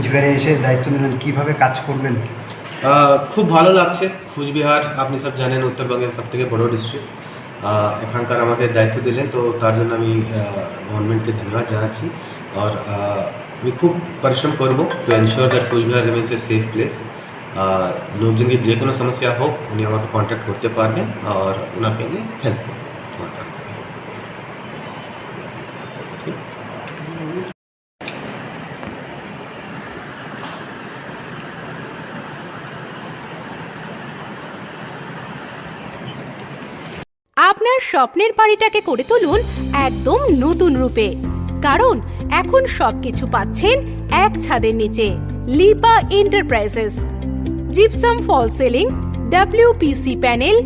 কুচবিহারে এসে দায়িত্ব নিলেন, কীভাবে কাজ করবেন? খুব ভালো লাগছে। কুচবিহার, আপনি সব জানেন, উত্তরবঙ্গের সব থেকে বড় ডিস্ট্রিক্ট এখানকার আমাকে দায়িত্ব দিলেন, তো তার জন্য আমি গভর্নমেন্টকে ধন্যবাদ জানাচ্ছি। আর আমি খুব পরিশ্রম করব to ensure that Cooch Behar remains a safe place লোকজনকে যে কোনো সমস্যা হোক, উনি আমাকে কন্ট্যাক্ট করতে পারবেন, আর ওনাকে আমি হেল্প করব। আপনার স্বপ্নের বাড়িটাকে করে তুলুন একদম নতুন রূপে। কারণ এখন সবকিছু পাচ্ছেন এক ছাদের নিচে, Lipa enterprises. Gypsum false ceiling WPC panel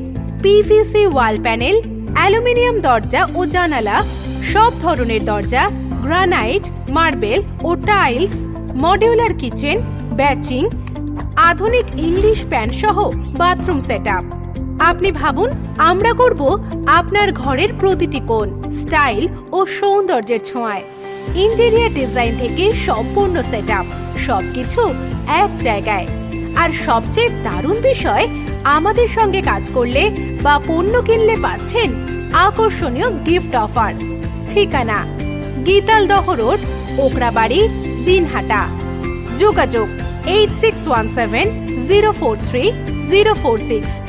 PVC wall panel, aluminium দরজা ও জানালা, সব ধরনের দরজা, গ্রানাইট, মার্বেল ও টাইলস, মডিউলার কিচেন, ব্যাচিং, আধুনিক ইংলিশ প্যান সহ বাথরুম সেটআপ। আপনি ভাবুন, আমরা করব আপনার ঘরের প্রতিটি কোণ, স্টাইল ও সৌন্দর্যের ছোঁয়ায়। ইন্টেরিয়ার ডিজাইন থেকে সম্পূর্ণ সেট আপ সবকিছু এক জায়গায়। আর সবচেয়ে দারুণ বিষয়, আমাদের সঙ্গে কাজ করলে বা পণ্য কিনলে পাচ্ছেন আকর্ষণীয় গিফট অফার। ঠিকানা গীতাল দহ রোড ওকরাবাড়ি দিনহাটা। যোগাযোগ, eight six one seven zero four three zero four six.